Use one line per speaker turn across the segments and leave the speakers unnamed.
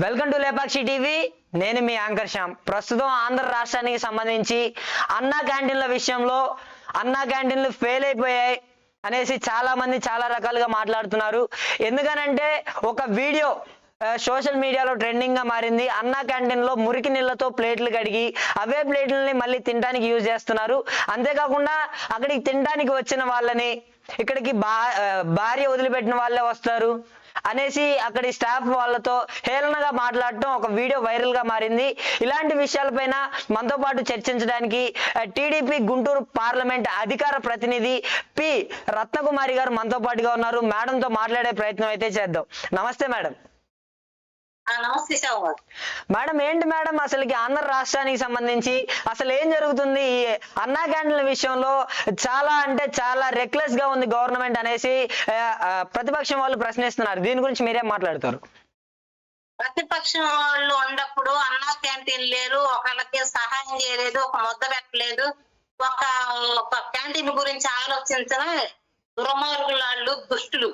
Welcome to Lepakshi TV నేను మీ anchor Shyam. ప్రస్తుతం ఆంధ్ర రాష్ట్రానికి సంబంధించి అన్నా క్యాంటీన్ల విషయంలో అన్నా క్యాంటీన్లు ఫెయిల్ అయిపోయాయి అనేసి చాలా మంది చాలా రకాలుగా మాట్లాడుతున్నారు. ఎందుకనంటే ఒక వీడియో సోషల్ మీడియాలో ట్రెండింగ్గా మారింది. అన్నా క్యాంటీన్లో మురికి నీళ్ళతో ప్లేట్లు కడిగి అవే ప్లేట్లని మళ్ళీ తినడానికి యూజ్ చేస్తున్నారు. అంతేకాకుండా అక్కడికి తినడానికి వచ్చిన వాళ్ళని ఇక్కడికి బా భార్య వదిలిపెట్టిన వాళ్ళే వస్తారు. అనేసి అక్కడి స్టాఫ్ వాళ్ళతో హేళనగా మాట్లాడటం ఒక వీడియో వైరల్గా మారింది. ఇలాంటి విషయాలపైన మనతో పాటు చర్చించడానికి టీడీపీ గుంటూరు పార్లమెంట్ అధికార ప్రతినిధి పి రత్నకుమారి గారు మనతో పాటుగా ఉన్నారు. మేడంతో మాట్లాడే ప్రయత్నం అయితే చేద్దాం. నమస్తే మేడం.
నమస్తే
మేడం ఏంటి మేడం అసలుకి ఆంధ్ర రాష్ట్రానికి సంబంధించి అసలు ఏం జరుగుతుంది? ఈ అన్నా క్యాంటీన్ల విషయంలో చాలా అంటే చాలా రెక్లెస్గా ఉంది గవర్నమెంట్ అనేసి ప్రతిపక్షం వాళ్ళు ప్రశ్నిస్తున్నారు. దీని గురించి మీరేం మాట్లాడతారు?
ప్రతిపక్షం వాళ్ళు ఉన్నప్పుడు అన్నా క్యాంటీన్ లేరు ఒకళ్ళకి సహాయం చేయలేదు ఒక ముద్ద పెట్టలేదు. ఒక ఒక క్యాంటీన్ గురించి ఆలోచించిన దుర్మార్గులాళ్ళు దుష్టులు.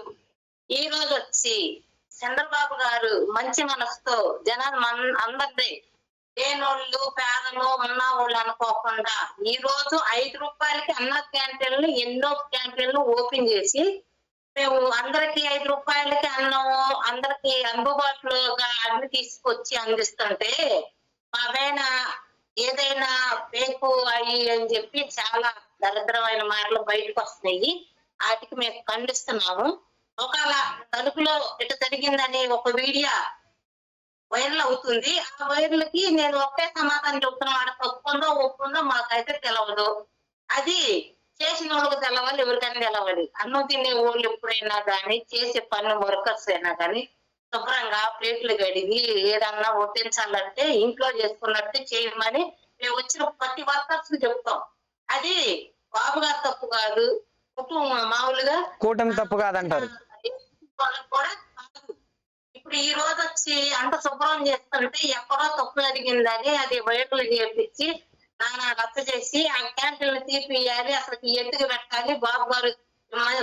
ఈ రోజు వచ్చి చంద్రబాబు గారు మంచి మనసుతో జనాలు మన అందరినీ లేనోళ్ళు పేదలు ఉన్న వాళ్ళు అనుకోకుండా ఈ రోజు ఐదు రూపాయలకి అన్న క్యాంటీన్లు ఎన్నో క్యాంటీన్లు ఓపెన్ చేసి మేము అందరికి ఐదు రూపాయలకి అన్నం అందరికి అందుబాటులోగా అన్ని తీసుకొచ్చి అందిస్తుంటే మావైన ఏదైనా పేకు అయ్యి అని చెప్పి చాలా దరిద్రమైన మాటలు బయటకు వస్తున్నాయి. వాటికి మేము ఖండిస్తున్నాము. ఒకవేళ తలుపులో ఇట జరిగిందని ఒక వీడియో వైరల్ అవుతుంది ఆ వైరల్కి నేను ఒకే సమాధానం చెప్తున్నా వాడు తప్పుందో ఒప్పుందో మాకైతే తెలవదు. అది చేసిన వాళ్ళకి తెలవాలి ఎవరికైనా తెలవాలి. అన్నం తినే వాళ్ళు ఎప్పుడైనా కానీ చేసే పని వర్కర్స్ అయినా కానీ శుభ్రంగా ప్లేట్లు కడిగి ఏదన్నా వడ్డించాలంటే ఇంట్లో చేసుకున్నట్టు చేయమని మేము వచ్చిన ప్రతి వర్కర్స్ చెప్తాం. అది బాబు గారు తప్పు కాదు కుటుంబం మామూలుగా
కూటమి తప్పు కాదంటారు.
వాళ్ళకి కూడా ఇప్పుడు ఈ రోజు వచ్చి అంత శుభ్రం చేస్తుంటే ఎక్కడో తప్పు జరిగిందని అది వైపులు చేపించి నానా రద్దు చేసి ఆ క్యాంటీన్లు తీపియాలి అసలు ఎందుకు పెట్టాలి బాబు గారు?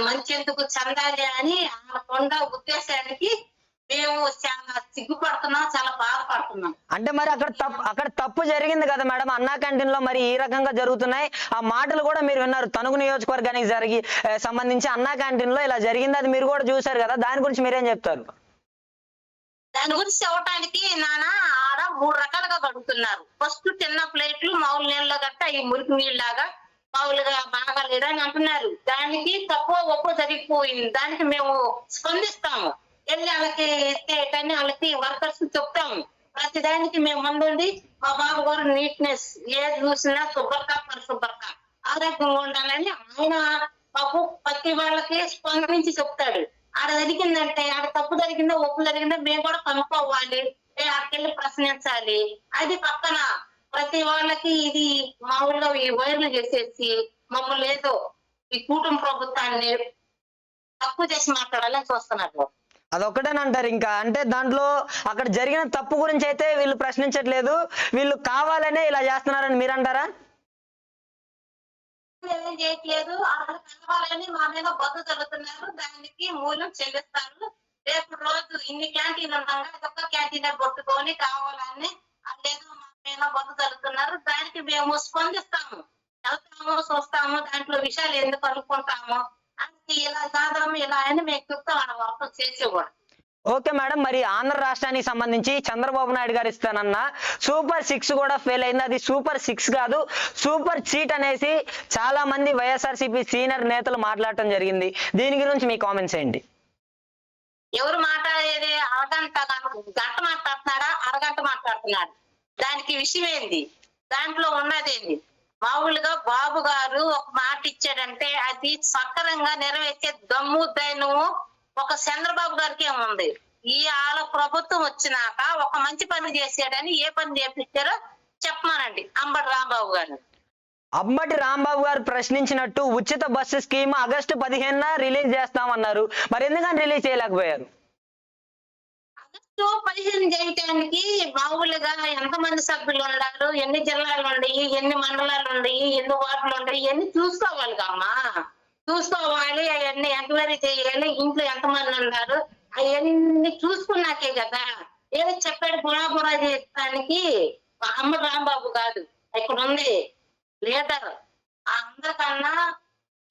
మంచి ఎందుకు చెందాలి అని ఆనకొండ ఉద్దేశానికి మేము చాలా సిగ్గుపడుతున్నాం చాలా బాధపడుతున్నాం.
అంటే మరి అక్కడ తప్పు అక్కడ తప్పు జరిగింది కదా మేడం అన్నా క్యాంటీన్లో మరి ఈ రకంగా జరుగుతున్నాయి. ఆ మాటలు కూడా మీరు విన్నారు తణుకు నియోజకవర్గానికి జరిగి సంబంధించి అన్నా క్యాంటీన్లో ఇలా జరిగింది అది మీరు కూడా చూశారు కదా దాని గురించి మీరేం చెప్తారు?
దాని గురించి చెప్పడానికి నాన్న ఆడ మూడు రకాలుగా కడుగుతున్నారు ఫస్ట్ తిన్న ప్లేట్లు మామూలు నీళ్ళలో గట్ట ఈ మురికి నీళ్ళలాగా మామూలుగా బాగా లేదని అంటున్నారు. దానికి తక్కువ ఒప్పు జరిగిపోయింది. దానికి మేము స్పందిస్తాము. వెళ్ళి వాళ్ళకి ఎత్తేటని వాళ్ళకి వర్కర్స్ చెప్తాం. ప్రతి దానికి మేము ముందుండి మా బాబు గారు నీట్నెస్ ఏది చూసినా శుభ్రత పరిశుభ్రత. ఆరోగ్యంగా ఉండాలని ఆయన మాకు ప్రతి వాళ్ళకి స్పందించి చెప్తాడు. ఆడ జరిగిందంటే ఆడ తప్పు జరిగిందో ఒప్పు జరిగిందో మేము కూడా కనుక్కోవాలి. ఏ ప్రశ్నించాలి. అది పక్కన ప్రతి వాళ్ళకి ఇది మామూలుగా ఈ వైర్లు చేసేసి మమ్మల్ని ఏదో ఈ కూటమి ప్రభుత్వాన్ని తక్కువ చేసి మాట్లాడాలని చూస్తున్నారు.
అదొక్కటేనంటారు ఇంకా. అంటే దాంట్లో అక్కడ జరిగిన తప్పు గురించి అయితే వీళ్ళు ప్రశ్నించట్లేదు. వీళ్ళు కావాలనే ఇలా చేస్తున్నారని మీరు అంటారా
ఏం చేయట్లేదు. వాళ్ళు కావాలని మా మీద బొద్దు జరుగుతున్నారు దానికి మూలం చెల్లిస్తారు. రేపు రోజు ఇన్ని క్యాంటీన్ ఉండగా ఒక్క క్యాంటీన్ కొట్టుకొని కావాలని వాళ్ళేదో మా మీద బొద్దు జరుగుతున్నారు దానికి మేము స్పందిస్తాము. వెళ్తాము చూస్తాము. దాంట్లో విషయాలు ఎందుకు అనుకుంటాము ఇలా ఇలా అని మేము చెప్తాం
ఓకే మేడం మరి ఆంధ్ర రాష్ట్రానికి సంబంధించి చంద్రబాబు నాయుడు గారు ఇస్తానన్న సూపర్ సిక్స్ కూడా ఫెయిల్ అయింది. అది సూపర్ సిక్స్ కాదు సూపర్ చీట్ అనేసి చాలా మంది వైఎస్ఆర్సీపీ సీనియర్ నేతలు మాట్లాడటం జరిగింది. దీని గురించి మీ కామెంట్స్ ఏంటి?
ఎవరు మాట్లాడేది అరగంట గంట మాట్లాడుతున్నాడా అరగంట మాట్లాడుతున్నాడు దానికి విషయం ఏంది? దాంట్లో ఉన్నదేంది మామూలుగా బాబు గారు ఒక మాట ఇచ్చాడంటే అది సక్రంగా నెరవేర్చే దమ్ము దైనము ఒక చంద్రబాబు గారికి ఏముంది ఈ ఆల ప్రభుత్వం వచ్చినాక ఒక మంచి పని చేశాడని ఏ పని చేపించారో చెప్పమానండి. అంబటి రాంబాబు గారు.
అమ్మటి రాంబాబు గారు ప్రశ్నించినట్టు ఉచిత బస్సు స్కీమ్ ఆగస్టు పదిహేనున రిలీజ్ చేస్తామన్నారు. మరి ఎందుకని రిలీజ్ చేయలేకపోయారు?
ఆగస్టు చేయటానికి మామూలుగా ఎంతమంది సభ్యులు ఉండాలి ఎన్ని జిల్లాలు ఉన్నాయి ఎన్ని మండలాలు ఉన్నాయి ఎన్ని వార్డులు ఉన్నాయి ఇవన్నీ చూసుకోవాలి కమ్మా చూసుకోవాలి అవన్నీ ఎంక్వైరీ చేయాలి ఇంట్లో ఎంతమంది ఉన్నారు అవన్నీ చూసుకున్నాకే కదా. ఏదో చెప్పాడు బుడా బుడా చేయడానికి అమ్మ రాంబాబు కాదు ఇక్కడ ఉంది లీడర్. ఆ అందరికన్నా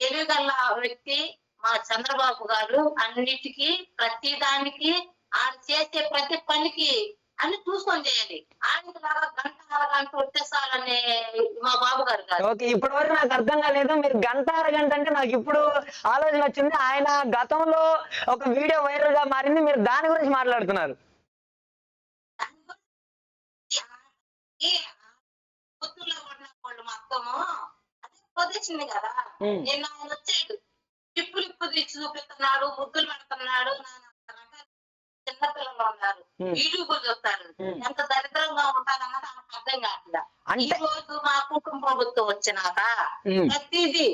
తెలివిగల వ్యక్తి మా చంద్రబాబు గారు అన్నిటికీ ప్రతి దానికి ఆయన చేసే ప్రతి పనికి అన్ని చూసుకొని చేయాలి ఆయనకి లాగా గంట అరగంట వచ్చేసాలనే మా బాబు గారు
ఓకే ఇప్పటి వరకు నాకు అర్థం కాలేదు. మీరు గంట అరగంట అంటే నాకు ఇప్పుడు ఆలోచన వచ్చింది. ఆయన గతంలో ఒక వీడియో వైరల్గా మారింది. మీరు దాని గురించి మాట్లాడుతున్నారు.
ఈ పొత్తులో ఉన్న వాళ్ళు మొత్తము అదే పొదిచింది కదా. నిన్న ఆయన వచ్చాడు. టిప్పులు ఇప్పు తీసి చూపిస్తున్నాడు ముద్దులు పెడుతున్నాడు. నాన్న చిన్నపిల్లలు ఉన్నారు. యూట్యూబ్ చూస్తారు. ఎంత దరిద్రంగా ఉంటారన్నది ఆమెకు అర్థం కావట్లా ఈ రోజు మా కుటుంబ ప్రభుత్వం వచ్చినాక. ప్రతిదీ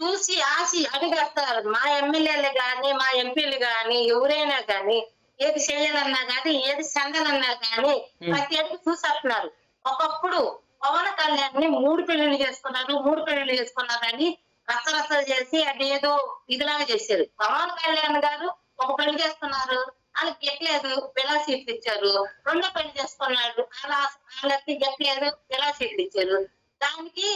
చూసి ఆసి అడిగేస్తారు మా ఎమ్మెల్యేలు గాని మా ఎంపీలు గాని ఎవరైనా గాని ఏది చేయాలన్నా గాని ఏది చెందాలన్నా గాని
ఉమ్.
ప్రతి అడుగు చూసేస్తున్నారు ఒకప్పుడు పవన్ కళ్యాణ్ని మూడు పెళ్ళిళ్ళు చేసుకున్నారు మూడు పెళ్ళిళ్ళు చేసుకున్నారు అని రచ్చరచ్చ చేసి అది ఏదో ఇదిలాగా చేశారు పవన్ కళ్యాణ్ గారు ఒక పెళ్ళి చేసుకున్నారు వాళ్ళకి గెట్లేదు పిల్ల సీట్లు ఇచ్చారు. రెండో పెళ్ళి చేసుకున్నాడు. అలా వాళ్ళకి గెట్లేదు పిల్ల సీట్లు ఇచ్చారు. దానికి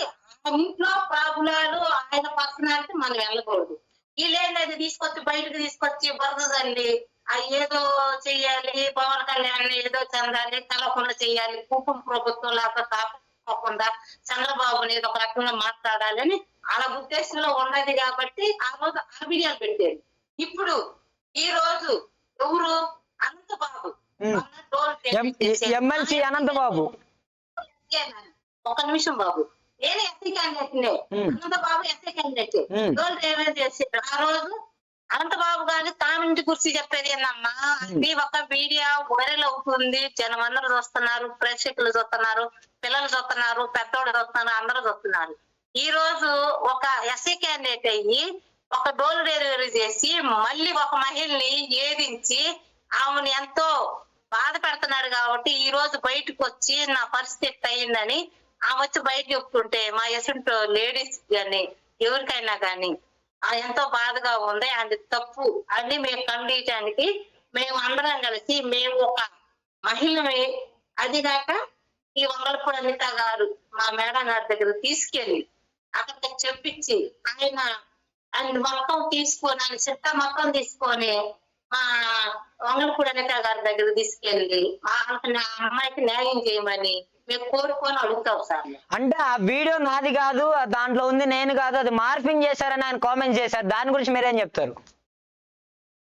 ఇంట్లో ప్రాబ్లాలు ఆయన పర్సనాలిటీ మనం వెళ్ళకూడదు. వీళ్ళేంది అది తీసుకొచ్చి బయటకు తీసుకొచ్చి బురద ఆ ఏదో చెయ్యాలి పవన్ కళ్యాణ్ ఏదో చెందాలి కలవకుండా చెయ్యాలి కుటుంబ ప్రభుత్వం లాగా తప్పకుండా చంద్రబాబుని ఏదో ఒక రకంగా మాట్లాడాలని అలా ఉద్దేశంలో ఉన్నది కాబట్టి ఆ రోజు ఆ వీడియోలు పెట్టారు. ఇప్పుడు ఈ రోజు ఎవరు? అనంతబాబు.
ఎమ్మెల్సీ అనంతబాబు.
ఒక నిమిషం బాబు. నేను ఎస్సీ క్యాండిడేట్ నే. Anantababu SC candidate. Toll driver చేసారు ఆ రోజు అనంతబాబు గారు తామింటి కుర్చీ చెప్పేది ఏందమ్మా? అది ఒక వీడియో వైరల్ అవుతుంది. జనం అందరూ చూస్తున్నారు. ప్రేక్షకులు చూస్తున్నారు. పిల్లలు చూస్తున్నారు. పెద్దోళ్ళు చూస్తున్నారు. అందరూ చూస్తున్నారు. ఈ రోజు ఒక ఎస్సీ క్యాండిడేట్ అయ్యి ఒక డోల్ డెలివరీ చేసి మళ్ళీ ఒక మహిళని ఏదించి ఆమెను ఎంతో బాధ పెడుతున్నాడు కాబట్టి ఈ రోజు బయటకు వచ్చి నా పరిస్థితి అయిందని ఆమె వచ్చి బయట చెప్తుంటే మా ఎసుంటో లేడీస్ గాని ఎవరికైనా గాని ఆ ఎంతో బాధగా ఉంది అది తప్పు అని మేము ఖండించడానికి మేము అందరం కలిసి మేము ఒక మహిళని అది కాక ఈ వంగలపూడి అనిత గారు మా మేడం గారి దగ్గర తీసుకెళ్ళి అక్కడ చెప్పించి ఆయన ఆయన మొత్తం తీసుకొని ఆయన చిట్ట మొత్తం తీసుకొని మా వంగలపూడి అనిత గారి దగ్గర తీసుకెళ్ళి ఆ ఆ అమ్మాయికి న్యాయం చేయమని మేము కోరుకొని అడుగుతాం సార్.
అంటే ఆ వీడియో నాది కాదు దాంట్లో ఉంది నేను కాదు అది మార్పింగ్ చేశారని ఆయన కామెంట్ చేశారు. దాని గురించి మీరేం చెప్తారు?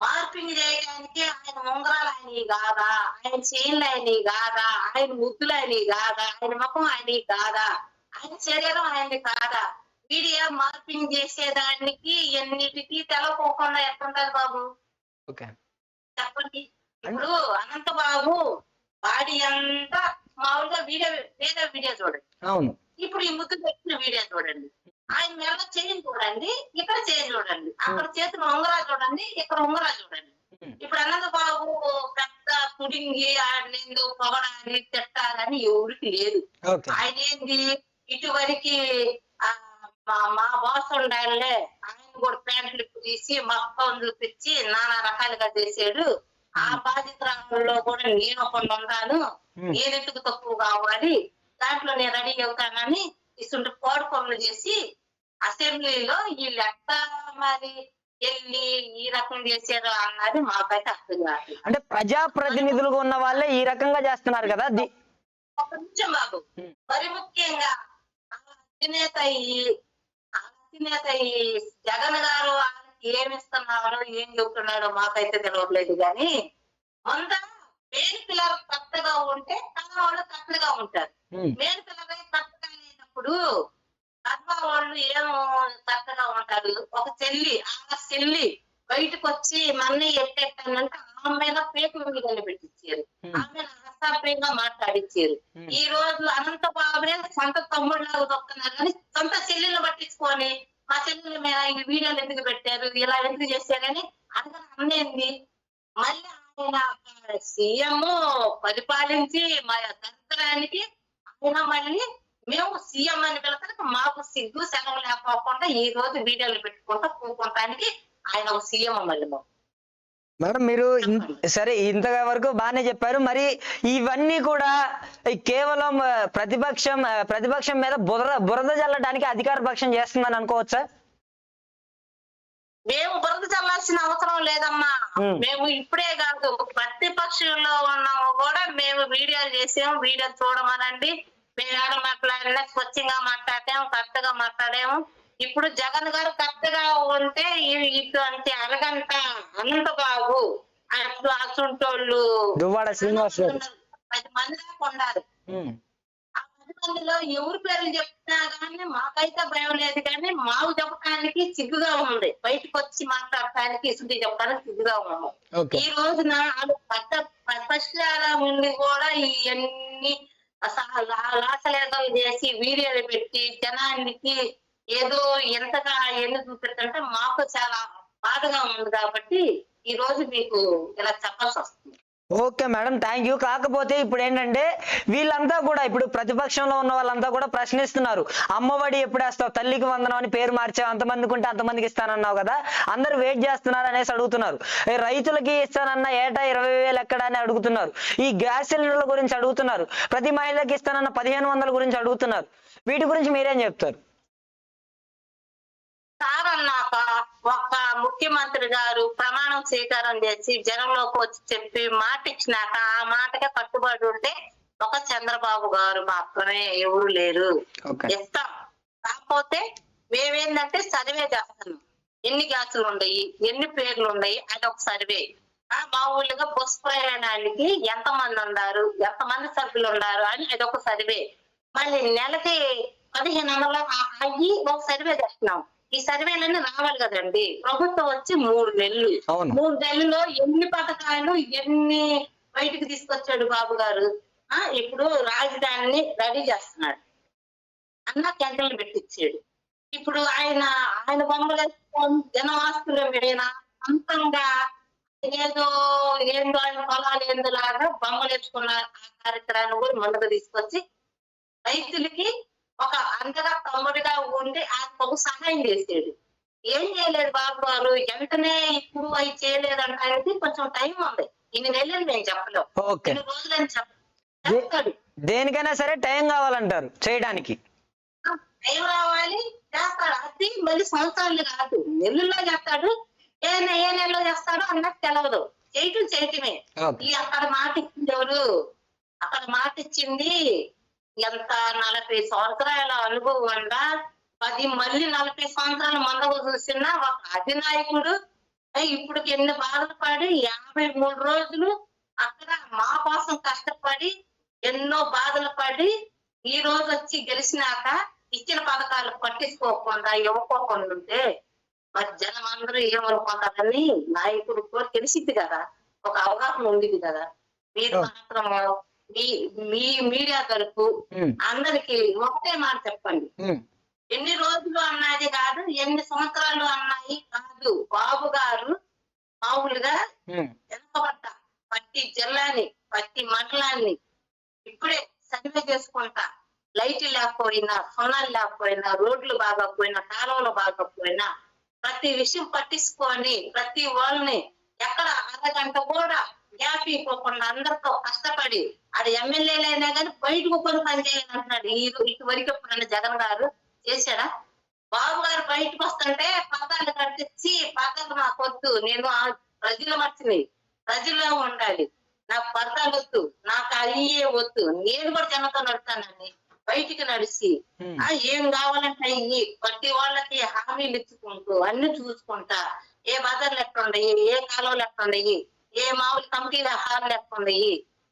మార్పింగ్ చేయడానికి ఆయన ఉంగరాలు ఆయనవి కాదా? ఆయన చైన్లు కాదా? ఆయన ముద్దులు ఆయనవి కాదా? ఆయన ముఖం ఆయనవి కాదా? ఆయన శరీరం ఆయనది కాదా? వీడియో మార్పింగ్ చేసేదానికి ఎన్నిటికి తెలవకోకుండా ఎట్లుంటది బాబు.
ఓకే.
చెప్పండి. ఇప్పుడు అనంత బాబు బాడీ అంతా మామూలుగా వీడియో వేరే వీడియో చూడండి.
అవును.
ఇప్పుడు ఈ ముద్దు పెట్టిన వీడియో చూడండి. ఆయన మెల్ల చేయిని చూడండి ఇక్కడ చేయి చూడండి అక్కడ చేతిలో ఉంగరాలు చూడండి ఇక్కడ ఉంగరాలు చూడండి. ఇప్పుడు అనంత బాబు పెద్ద పుడింగి ఆడలేదు పొగడాలి తిట్టాలని ఎవరికి లేదు. ఆయన ఏంది? ఇటువరికి మా మా బాస్ ఉండాలే. ఆయన కూడా ప్యాంట్లు తీసి మొత్తం చూపించి నానా రకాలుగా చేసాడు. ఆ బాధితురాల్లో కూడా నేను ఒకళ్ళు ఉన్నాను. ఏదెందుకు తక్కువ కావాలి? దాంట్లో నేను రెడీ అవుతానని ఇస్తుంటే పోడు పనులు చేసి అసెంబ్లీలో వీళ్ళు ఎట్లా మరి వెళ్ళి ఈ రకం చేశారు అన్నది మాకైతే అర్థం కాదు.
అంటే ప్రజా ప్రతినిధులుగా ఉన్న వాళ్ళే ఈ రకంగా చేస్తున్నారు కదా?
ఒక నిమిషం బాబు. మరి ముఖ్యంగా అధినేత అయ్యి అధినేత అయ్యి జగన్ గారు వాళ్ళకి ఏమి ఇస్తున్నారో ఏం చెబుతున్నాడో మాకైతే తెలియట్లేదు కానీ ముంద మేలు పిల్లలు కరెక్ట్గా ఉంటే కన్న వాళ్ళు కరెక్ట్గా ఉంటారు. మేలు పిల్లలై కరెక్ట్గా లేనప్పుడు కన్న వాళ్ళు ఏం కరెక్ట్గా ఉంటారు ఒక చెల్లి ఆ చెల్లి బయటకు వచ్చి మన్ని ఎట్టెట్టానంటే ఆమె మీద పేకు వీడియోలు పెట్టించారు. ఆమె అసభ్యంగా మాట్లాడించారు. ఈ రోజు అనంత బాబునే సొంత తమ్ముళ్ళగా దొక్కుతున్నారు కానీ సొంత చెల్లెళ్ళు పట్టించుకొని మా చెల్లెల మీద ఈ వీడియోలు ఎందుకు పెట్టారు ఇలా ఎందుకు చేశారని అడగని అన్నేంది. మళ్ళీ ఆయన సీఎం పరిపాలించి మా దరిద్రానికి ఆయన మళ్ళీ మేము సీఎం అని పిలతానికి మాకు సిగ్గు సెలవు లేకపోకుండా ఈ రోజు వీడియోలు పెట్టుకుంటా కూకుంటానికి ఆయన ఒక సీఎం మళ్ళీ మాకు.
మేడం మీరు సరే ఇంతగా వరకు బాగానే చెప్పారు. మరి ఇవన్నీ కూడా కేవలం ప్రతిపక్షం ప్రతిపక్షం మీద బురద బురద జల్లడానికి అధికార పక్షం చేస్తుందని అనుకోవచ్చా?
మేము బురద చల్లాల్సిన అవసరం లేదమ్మా. మేము ఇప్పుడే కాదు ప్రతిపక్షంలో ఉన్నాము కూడా మేము వీడియోలు చేసాం వీడియో చూడమనండి. మేము ఏడ మాట్లాడినా స్వచ్ఛంగా మాట్లాడాము కరెక్ట్గా మాట్లాడాము ఇప్పుడు జగన్ గారు కరెక్ట్గా ఉంటే ఇ- ఇటువంటి అరగంట అనంతబాబు అట్లు అసుంటోళ్ళు
దువ్వాడ శ్రీనివాస్
పది మంది దాకా ఉన్నారు. ఆ పది మందిలో ఎవరి పేర్లు చెప్తున్నా కానీ మాకైతే భయం లేదు కానీ మాకు చెప్పడానికి సిగ్గుగా ఉంది. బయటకు వచ్చి మాట్లాడటానికి ఇసుడు చెప్పడానికి సిగ్గుగా ఉంది.
ఓకే.
ఈ రోజున పట్ట ప్రతిపక్షాల ఉండి కూడా ఇవన్నీ లాసలేదలు చేసి వీడియోలు పెట్టి జనానికి ఏదో ఎంతగా ఎన్ని చూపెట్టంటే మాకు చాలా బాధగా ఉంది కాబట్టి ఈ రోజు మీకు ఇలా చెప్పాల్సి వస్తుంది.
ఓకే మేడం థ్యాంక్ యూ కాకపోతే ఇప్పుడు ఏంటంటే వీళ్ళంతా కూడా ఇప్పుడు ప్రతిపక్షంలో ఉన్న వాళ్ళంతా కూడా ప్రశ్నిస్తున్నారు. అమ్మఒడి ఎప్పుడు వేస్తావు? తల్లికి వందనం అని పేరు మార్చావు. అంతమందికి ఉంటే అంతమందికి ఇస్తానన్నావు కదా? అందరూ వెయిట్ చేస్తున్నారు అనేసి అడుగుతున్నారు. రైతులకి ఇస్తానన్న ఏటా ఇరవై వేలు ఎక్కడ అని అడుగుతున్నారు. ఈ గ్యాస్ సిలిండర్ల గురించి అడుగుతున్నారు. ప్రతి మహిళకి ఇస్తానన్న పదిహేను వందల గురించి అడుగుతున్నారు. వీటి గురించి మీరేం చెప్తారు?
అన్నాక ఒక ముఖ్యమంత్రి గారు ప్రమాణం స్వీకారం చేసి జనంలోకి వచ్చి చెప్పి మాట ఇచ్చినాక ఆ మాటకే కట్టుబడి ఉంటే ఒక చంద్రబాబు గారు మాత్రమే ఎవరు లేరు. ఇస్తాం కాకపోతే మేమేందంటే సర్వే చేస్తాం ఎన్ని గ్యాసులు ఉన్నాయి ఎన్ని పేర్లు ఉన్నాయి అది ఒక సర్వే. ఆ మామూలుగా బస్ ప్రయాణానికి ఎంత మంది ఉన్నారు ఎంత మంది సభ్యులు ఉన్నారు అని అది ఒక సర్వే. మళ్ళీ నెలకి పదిహేను వందల అయ్యి ఒక సర్వే చేస్తున్నాం. ఈ సర్వేలన్నీ రావాలి కదండి. ప్రభుత్వం వచ్చి మూడు నెలలు. మూడు నెలల్లో ఎన్ని పథకాలు ఎన్ని బయటికి తీసుకొచ్చాడు బాబు గారు? ఆ ఇప్పుడు రాజధానిని రెడీ చేస్తున్నాడు. అన్న క్యాంటీన్లు పెట్టించాడు ఇప్పుడు ఆయన ఆయన బొమ్మలు జనవాస్తుల మీద అంతంగా ఏదో ఏందో ఆయన పొలాలు ఏందో లాగా బొమ్మలు వేసుకున్న ఆ కార్యక్రమాన్ని కూడా ముందుకు తీసుకొచ్చి రైతులకి ఒక అంతగా తమ్ముడిగా ఉండి ఆ ఒక సహాయం చేసాడు ఏం చేయలేదు బాబు గారు వెంటనే ఇప్పుడు అవి చేయలేదు అంటే కొంచెం టైం ఉంది. ఇన్ని నెలలు నేను చెప్పలేం. ఇన్ని రోజులని చెప్తాడు.
దేనికైనా సరే టైం కావాలంటారు చేయడానికి.
టైం రావాలి చేస్తాడు. అది మళ్ళీ సంవత్సరాలు కాదు. నెలల్లో చేస్తాడు. ఏ ఏ నెలలో చేస్తాడో అన్నది తెలియదు చేయటం చేయటమే. ఈ అక్కడ మాట ఇచ్చింది ఎవరు? అక్కడ మాట ఇచ్చింది ఎంత నలభై సంవత్సరాల అనుభవం ఉందా పది మళ్ళీ నలభై సంవత్సరాల ముందకు చూసిన ఒక అధినాయకుడు. ఇప్పుడు ఎన్ని బాధలు పడి యాభై మూడు రోజులు అక్కడ మా కోసం కష్టపడి ఎన్నో బాధలు పడి ఈ రోజు వచ్చి గెలిచినాక ఇచ్చిన పథకాలు పట్టించుకోకుండా ఇవ్వకోకుండా ఉంటే మరి జనం అందరూ ఏమనుకుంటారని నాయకుడు కూడా తెలిసింది కదా. ఒక అవగాహన ఉండేది కదా. మీరు. మాత్రం మీ మీ మీడియా
ఉమ్,
అందరికి ఒకటే మాట చెప్పండి. ఎన్ని రోజులు అన్నది కాదు ఎన్ని సంవత్సరాలు అన్నాయి కాదు. బాబు గారు మామూలుగా. వెనకబడ్డ ప్రతి జిల్లాని ప్రతి మండలాన్ని ఇప్పుడే సర్వే చేసుకుంటా. లైట్లు లేకపోయినా సున్నాలు లేకపోయినా రోడ్లు బాగపోయినా కాలువలు బాగపోయినా ప్రతి విషయం పట్టించుకొని ప్రతి వాళ్ళని ఎక్కడ అరగంట కూడా గ్యాప్ ఇవ్వకుండా అందరితో కష్టపడి అది ఎమ్మెల్యేలైనా కానీ బయటకు పని చేయాలి అంటున్నాడు ఈ ఇటువరకు ఎప్పుడైనా జగన్ గారు చేశాడా బాబు గారు బయటకు వస్తుంటే పదాలు కట్టించి పదాలు నాకు వద్దు నేను ఆ ప్రజల మర్చిని ప్రజల్లో ఉండాలి. నాకు పదాలు వద్దు నాకు అయ్యే వద్దు. నేను కూడా జనంతో నడుస్తానండి బయటికి నడిచి. ఆ ఏం కావాలంటే అయ్యి ప్రతి వాళ్ళకి హామీలు ఇచ్చుకుంటూ అన్ని చూసుకుంటా ఏ బజార్లు ఎక్కడ ఉన్నాయి ఏ కాలువలు ఉన్నాయి ఏ మామూలు కమిటీల హార్లు ఎక్కడ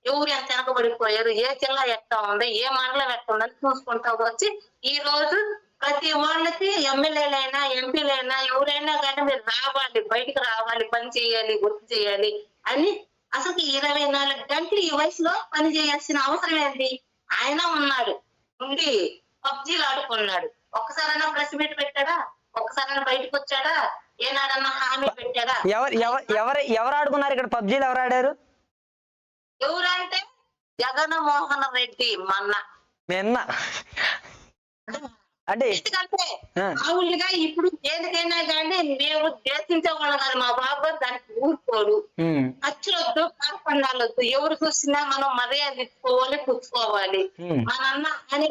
ఎవరు ఎంత వెనకబడిపోయారు ఏ జిల్లా ఎట్లా ఉంది ఏ మండలం ఎట్లా ఉందని చూసుకుంటా వచ్చి ఈ రోజు ప్రతి వాళ్ళకి ఎమ్మెల్యేలైనా ఎంపీలైనా ఎవరైనా కానీ మీరు రావాలి బయటికి రావాలి పని చేయాలి గుర్తు చేయాలి అని అసలు ఇరవై నాలుగు గంటలు ఈ వయసులో పని చేయాల్సిన అవసరం ఏంటి? ఆయన ఉన్నాడు ఉండి పబ్జీలు ఆడుకున్నాడు. ఒక్కసారైనా ప్రెస్ మీట్ పెట్టాడా? ఒక్కసారైనా బయటకు వచ్చాడా? ఏనాడన్నా హామీ పెట్టాడా
ఎవరు ఎవరు ఎవరు ఆడుకున్నారు ఇక్కడ? పబ్జీలు ఎవరు ఆడారు?
ఎవరంటే జగన్మోహన్ రెడ్డి మొన్న.
నిన్న. అంటే
ఎందుకంటే. మామూలుగా ఇప్పుడు దేనికైనా కానీ మేము దేశించే వాళ్ళం కాదు. మా బాబు దానికి ఊరుకోడు. ఖర్చులొద్దు కార్పణాలొద్దు ఎవరు చూసినా మనం మర్యాద ఇచ్చుకోవాలి పుచ్చుకోవాలి. మా నాన్న అని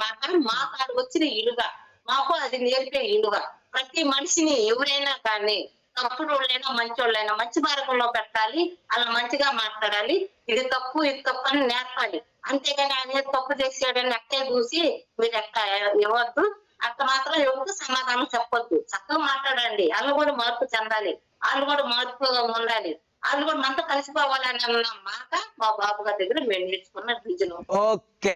మాట మా కాడు వచ్చిన ఇలువ మాకు అది నేర్పే ఇలువ ప్రతి మనిషిని ఎవరైనా కానీ తప్పుడు వాళ్ళైనా మంచి వాళ్ళైనా మంచి మార్గంలో పెట్టాలి అలా మంచిగా మాట్లాడాలి. ఇది తప్పు ఇది తప్పు అని నేర్పాలి. అంతేగాని ఆయన తప్పు చేసాడని అట్టే చూసి మీరు ఎక్క ఇవ్వద్దు. అట్ట మాత్రం ఎవరికి సమాధానం చెప్పొద్దు. చక్కగా మాట్లాడండి. వాళ్ళు కూడా మార్పు చెందాలి. వాళ్ళు కూడా మార్పుగా ఉండాలి. వాళ్ళు కూడా మనతో కలిసిపోవాలని అన్న మాట మా బాబు గారి దగ్గర మేము నేర్చుకున్న రీజన్.
ఓకే.